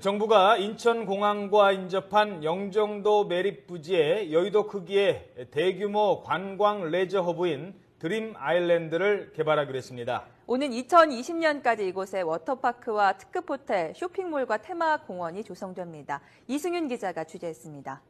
정부가 인천공항과 인접한 영종도 매립부지에 여의도 크기의 대규모 관광 레저 허브인 드림 아일랜드를 개발하기로 했습니다. 오는 2020년까지 이곳에 워터파크와 특급 호텔, 쇼핑몰과 테마 공원이 조성됩니다. 이승윤 기자가 취재했습니다.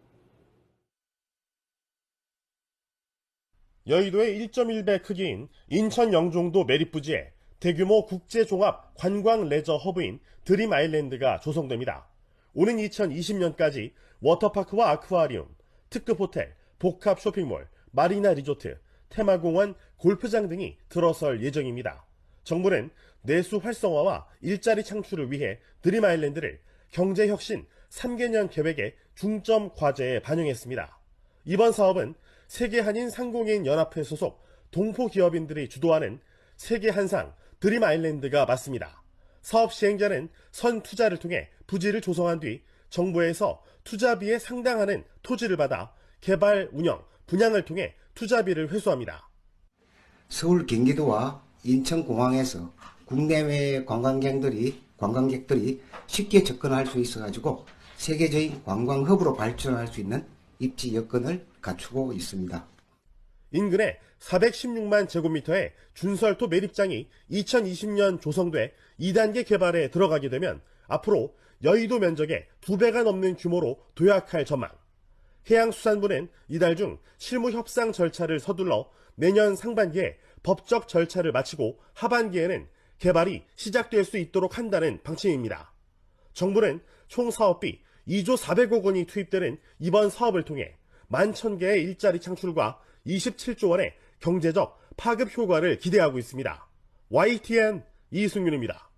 여의도의 1.1배 크기인 인천 영종도 매립부지에 대규모 국제 종합 관광 레저 허브인 드림 아일랜드가 조성됩니다. 오는 2020년까지 워터파크와 아쿠아리움, 특급 호텔, 복합 쇼핑몰, 마리나 리조트, 테마공원, 골프장 등이 들어설 예정입니다. 정부는 내수 활성화와 일자리 창출을 위해 드림 아일랜드를 경제혁신 3개년 계획의 중점 과제에 반영했습니다. 이번 사업은 세계 한인 상공인 연합회 소속 동포 기업인들이 주도하는 세계 한상 드림 아일랜드가 맞습니다. 사업 시행자는 선 투자를 통해 부지를 조성한 뒤 정부에서 투자비에 상당하는 토지를 받아 개발, 운영, 분양을 통해 투자비를 회수합니다. 서울 경기도와 인천공항에서 국내외 관광객들이 관광객들이 쉽게 접근할 수 있어가지고 세계적인 관광 허브로 발전할 수 있는 입지 여건을 갖추고 있습니다. 인근에 416만 제곱미터의 준설토 매립장이 2020년 조성돼 2단계 개발에 들어가게 되면 앞으로 여의도 면적의 두 배가 넘는 규모로 도약할 전망. 해양수산부는 이달 중 실무 협상 절차를 서둘러 내년 상반기에 법적 절차를 마치고 하반기에는 개발이 시작될 수 있도록 한다는 방침입니다. 정부는 총 사업비 2조 400억 원이 투입되는 이번 사업을 통해 11,000개의 일자리 창출과 27조 원의 경제적 파급 효과를 기대하고 있습니다. YTN 이승윤입니다.